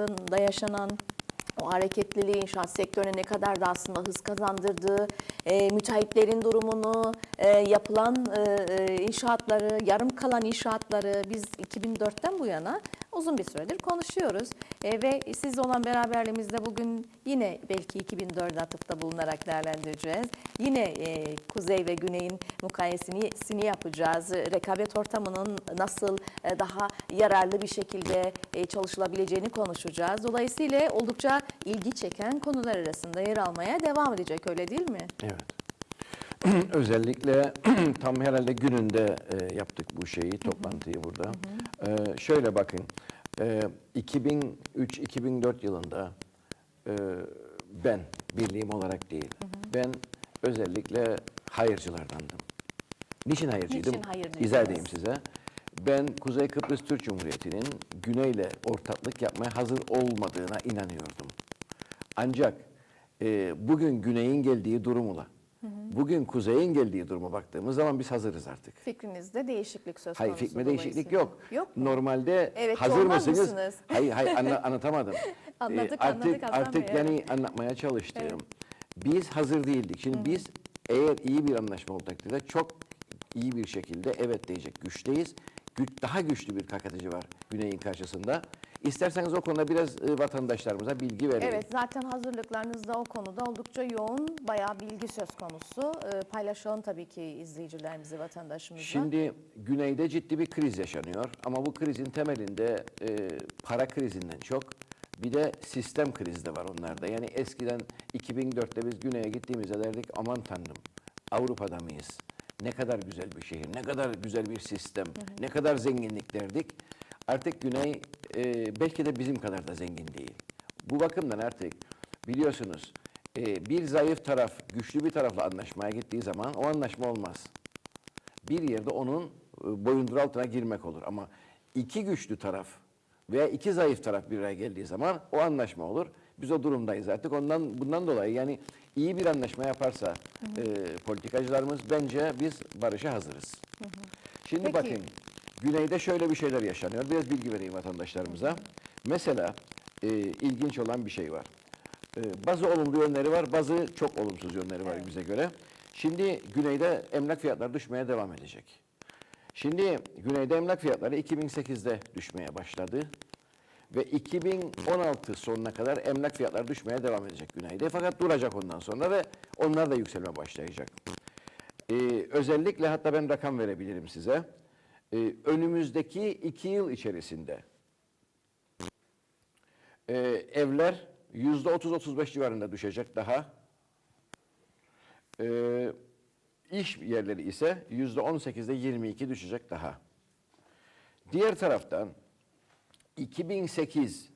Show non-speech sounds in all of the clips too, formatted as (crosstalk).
da yaşanan o hareketliliği inşaat sektörüne ne kadar da aslında hız kazandırdığı, e, müteahhitlerin durumunu, e, yapılan e, e, inşaatları, yarım kalan inşaatları biz 2004'ten bu yana uzun bir süredir konuşuyoruz. E, ve sizle olan beraberliğimizde bugün yine belki 2004'e atıfta bulunarak değerlendireceğiz. Yine e, kuzey ve güneyin mukayesini yapacağız. Rekabet ortamının nasıl e, daha yararlı bir şekilde e, çalışılabileceğini konuşacağız. Dolayısıyla oldukça ilgi çeken konular arasında yer almaya devam edecek öyle değil mi? Evet. (clears throat) Özellikle (clears throat) tam herhalde gününde e, yaptık bu şeyi, toplantıyı burada. E, şöyle bakın, e, 2003-2004 yılında e, ben, birliğim olarak değil, ben özellikle hayırcılardandım. Niçin hayırcıydım? Niçin hayır İzah edeyim size. Ben Kuzey Kıbrıs Türk Cumhuriyeti'nin güneyle ortaklık yapmaya hazır olmadığına inanıyordum. Ancak e, bugün güneyin geldiği durumla, bugün kuzeyin geldiği duruma baktığımız zaman biz hazırız artık. Fikrinizde değişiklik söz Hayır, konusu. fikme değişiklik dolayısıyla. yok. Yok mu? Normalde Evet, hazır mısınız? mısınız? (laughs) Hayır, hayır anla- anlatamadım. (laughs) Anladık, Ee, artık, anladık Artık yani anlatmaya çalıştığım. Biz hazır değildik. Şimdi biz eğer iyi bir anlaşma oldu takdirde çok iyi bir şekilde evet diyecek güçteyiz. Güç, daha güçlü bir kakatici var Güney'in karşısında. İsterseniz o konuda biraz e, vatandaşlarımıza bilgi verelim. Evet zaten hazırlıklarınızda o konuda oldukça yoğun bayağı bilgi söz konusu. Ee, paylaşalım tabii ki izleyicilerimizi, vatandaşımızla. Şimdi güneyde ciddi bir kriz yaşanıyor ama bu krizin temelinde e, para krizinden çok bir de sistem krizi de var onlarda. Yani eskiden 2004'te biz güneye gittiğimizde derdik aman tanrım Avrupa'da mıyız? Ne kadar güzel bir şehir, ne kadar güzel bir sistem, ne kadar zenginlik derdik. Artık güney e, belki de bizim kadar da zengin değil. Bu bakımdan artık biliyorsunuz e, bir zayıf taraf güçlü bir tarafla anlaşmaya gittiği zaman o anlaşma olmaz bir yerde onun e, boyundur altına girmek olur. Ama iki güçlü taraf veya iki zayıf taraf bir araya geldiği zaman o anlaşma olur. Biz o durumdayız artık. Ondan bundan dolayı yani iyi bir anlaşma yaparsa e, politikacılarımız bence biz barışa hazırız. Şimdi Peki. bakın güneyde şöyle bir şeyler yaşanıyor. Biraz bilgi vereyim vatandaşlarımıza. Mesela e, ilginç olan bir şey var. E, bazı olumlu yönleri var, bazı çok olumsuz yönleri var bize göre. Şimdi güneyde emlak fiyatları düşmeye devam edecek. Şimdi güneyde emlak fiyatları 2008'de düşmeye başladı. Ve 2016 sonuna kadar emlak fiyatları düşmeye devam edecek güneyde. Fakat duracak ondan sonra ve onlar da yükselme başlayacak. Ee, özellikle hatta ben rakam verebilirim size. Ee, önümüzdeki iki yıl içerisinde e, evler yüzde 30-35 civarında düşecek daha. Ee, iş yerleri ise yüzde 18'de 22 düşecek daha. Diğer taraftan 2008,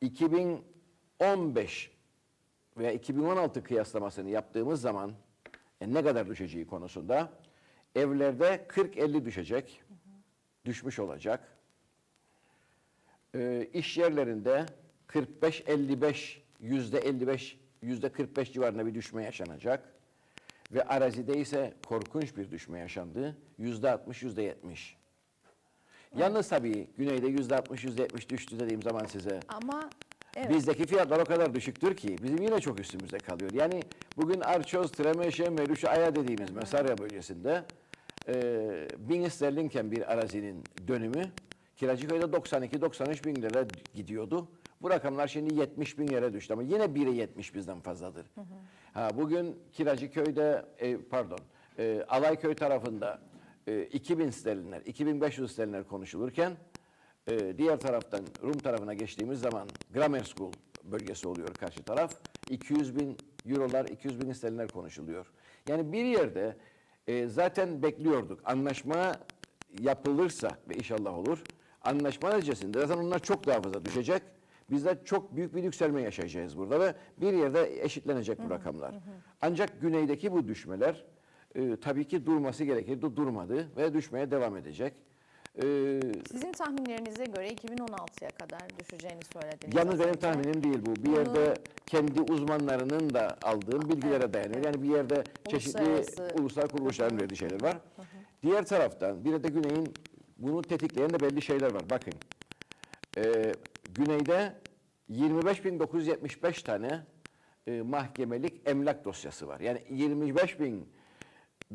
2015 veya 2016 kıyaslamasını yaptığımız zaman e, ne kadar düşeceği konusunda evlerde 40-50 düşecek, düşmüş olacak. E, iş yerlerinde 45-55, yüzde 55, yüzde 45 civarında bir düşme yaşanacak. Ve arazide ise korkunç bir düşme yaşandı. Yüzde 60, yüzde 70. Yalnız tabii güneyde yüzde 60, yüzde 70 düştü dediğim zaman size Ama evet. Bizdeki fiyatlar o kadar düşüktür ki bizim yine çok üstümüzde kalıyor. Yani bugün Arçoz, Tremeşe, Meruşa, Aya dediğimiz Mesarya bölgesinde e, bin sterlinken bir arazinin dönümü Kiracıköy'de 92-93 bin lira gidiyordu. Bu rakamlar şimdi 70 bin lira düştü ama yine 1'e 70 bizden fazladır. Ha, bugün Kiracıköy'de e, pardon e, Alayköy tarafında e, 2000 sterlinler, 2500 sterlinler konuşulurken ee, diğer taraftan Rum tarafına geçtiğimiz zaman Grammar School bölgesi oluyor karşı taraf. 200 bin eurolar, 200 bin sterlinler konuşuluyor. Yani bir yerde e, zaten bekliyorduk. Anlaşma yapılırsa ve inşallah olur. Anlaşma neticesinde zaten onlar çok daha fazla düşecek. Biz de çok büyük bir yükselme yaşayacağız burada ve bir yerde eşitlenecek bu rakamlar. Ancak güneydeki bu düşmeler e, tabii ki durması gerekirdi. Durmadı ve düşmeye devam edecek. Ee, Sizin tahminlerinize göre 2016'ya kadar düşeceğini söylediniz. Yalnız benim tahminim değil bu. Bir yerde kendi uzmanlarının da aldığım bilgilere dayanıyor. Yani bir yerde çeşitli Uluslararası- ulusal kuruluşların verdiği şeyler var. Diğer taraftan bir de Güney'in bunu tetikleyen de belli şeyler var. Bakın, e, Güney'de 25.975 tane e, mahkemelik emlak dosyası var. Yani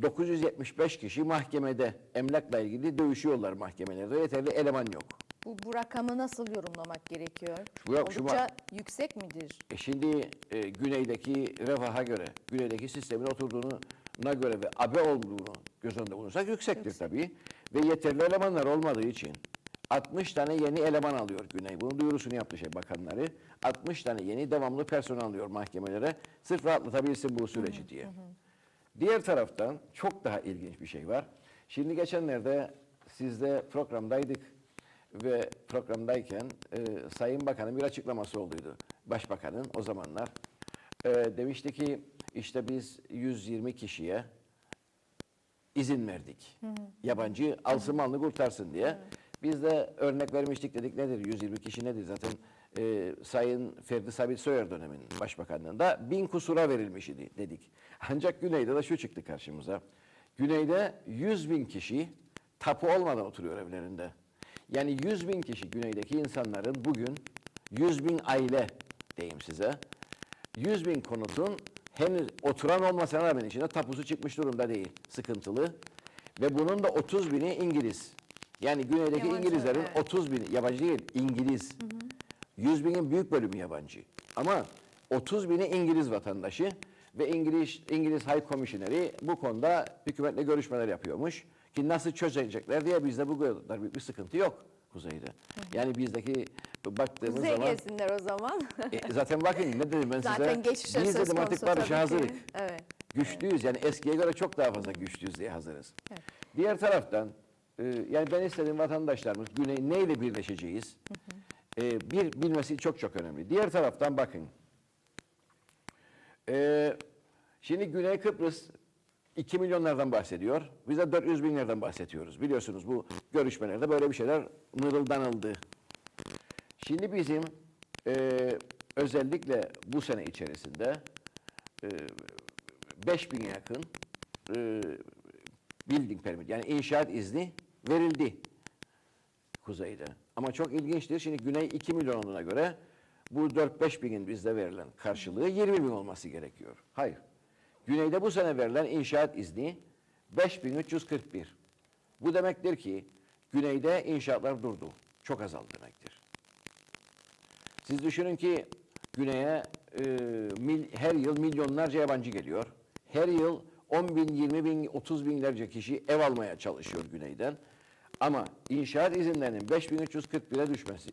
25.975 kişi mahkemede emlakla ilgili dövüşüyorlar mahkemelerde. Yeterli eleman yok. Bu, bu rakamı nasıl yorumlamak gerekiyor? Şu- şu- Oldukça yüksek midir? E şimdi e, güneydeki refaha göre, güneydeki sistemin oturduğuna göre ve abe olduğunu göz önünde bulursak yüksektir tabii. Ve yeterli elemanlar olmadığı için 60 tane yeni eleman alıyor Güney. Bunun duyurusunu yaptı şey bakanları. 60 tane yeni devamlı personel alıyor mahkemelere. Sırf rahatlatabilsin bu süreci diye. Diğer taraftan çok daha ilginç bir şey var. Şimdi geçenlerde sizde programdaydık ve programdayken e, Sayın Bakan'ın bir açıklaması olduydu. Başbakanın o zamanlar. E, demişti ki işte biz 120 kişiye izin verdik. Yabancı alsın malını kurtarsın diye. Biz de örnek vermiştik dedik nedir 120 kişi nedir zaten e, Sayın Ferdi Sabit Soyer döneminin başbakanlığında bin kusura verilmiş idi dedik. Ancak Güney'de de şu çıktı karşımıza. Güney'de 100 bin kişi tapu olmadan oturuyor evlerinde. Yani 100 bin kişi Güney'deki insanların bugün 100 bin aile diyeyim size. 100 bin konutun henüz oturan olmasına rağmen içinde tapusu çıkmış durumda değil. Sıkıntılı. Ve bunun da 30 bini İngiliz. Yani güneydeki Yabancı, İngilizlerin evet. 30 bini, yabancı değil, İngiliz. 100 binin büyük bölümü yabancı. Ama 30 bini İngiliz vatandaşı ve İngiliz, İngiliz High Commissioner'i bu konuda hükümetle görüşmeler yapıyormuş. Ki nasıl çözecekler diye bizde bu kadar büyük bir sıkıntı yok kuzeyde. Yani bizdeki baktığımız Kuzey zaman... gelsinler o zaman. E, zaten bakın ne dedim ben Zaten size. Biz dedim artık barışa hazırlık. Evet. Güçlüyüz yani eskiye göre çok daha fazla güçlüyüz diye hazırız. Evet. Diğer taraftan e, yani ben istedim vatandaşlarımız Güney neyle birleşeceğiz? E, bir bilmesi çok çok önemli. Diğer taraftan bakın. E, şimdi Güney Kıbrıs 2 milyonlardan bahsediyor. Biz de 400 binlerden bahsediyoruz. Biliyorsunuz bu görüşmelerde böyle bir şeyler mırıldanıldı. Şimdi bizim e, özellikle bu sene içerisinde e, 5000'e yakın e, building permit yani inşaat izni verildi kuzeyde. Ama çok ilginçtir. Şimdi güney 2 milyon olduğuna göre bu 4-5 binin bizde verilen karşılığı 20 bin olması gerekiyor. Hayır. Güneyde bu sene verilen inşaat izni 5341. Bu demektir ki güneyde inşaatlar durdu. Çok azaldı demektir. Siz düşünün ki güneye e, mil, her yıl milyonlarca yabancı geliyor. Her yıl 10 bin, 20 bin, 30 binlerce kişi ev almaya çalışıyor güneyden. Ama inşaat izinlerinin 5341'e düşmesi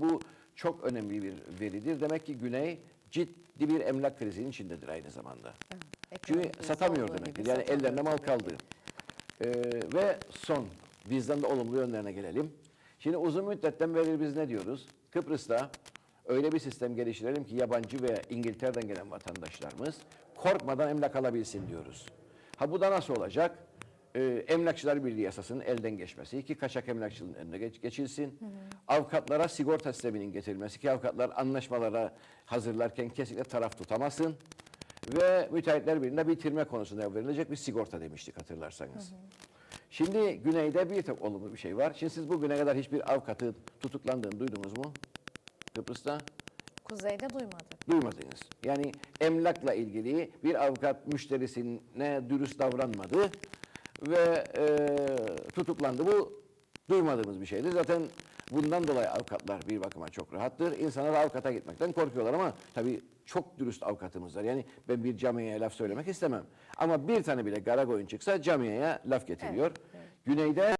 bu çok önemli bir veridir. Demek ki güney ciddi bir emlak krizinin içindedir aynı zamanda. Çünkü Ekonomik kriz satamıyor demektir. Yani ellerinde mal kaldı. Ee, ve son, bizden de olumlu yönlerine gelelim. Şimdi uzun müddetten beri biz ne diyoruz? Kıbrıs'ta öyle bir sistem geliştirelim ki yabancı veya İngiltere'den gelen vatandaşlarımız korkmadan emlak alabilsin diyoruz. Ha bu da nasıl olacak? Ee, Emlakçılar Birliği yasasının elden geçmesi ki kaçak emlakçılığın önüne geç- geçilsin. Avukatlara sigorta sisteminin getirilmesi ki avukatlar anlaşmalara hazırlarken kesinlikle taraf tutamasın. Ve müteahhitler birliğinde bitirme konusunda verilecek bir sigorta demiştik hatırlarsanız. Şimdi güneyde bir tek olumlu bir şey var. Şimdi siz bugüne kadar hiçbir avukatın tutuklandığını duydunuz mu? Kıbrıs'ta Kuzeyde duymadık. duymadınız. Yani emlakla ilgili bir avukat müşterisine dürüst davranmadı ve e, tutuklandı. Bu duymadığımız bir şeydir. Zaten bundan dolayı avukatlar bir bakıma çok rahattır. İnsanlar avukata gitmekten korkuyorlar ama tabii çok dürüst avukatımız var. Yani ben bir camiye laf söylemek istemem. Ama bir tane bile Garagoy'un çıksa camiye laf getiriyor. Güneyde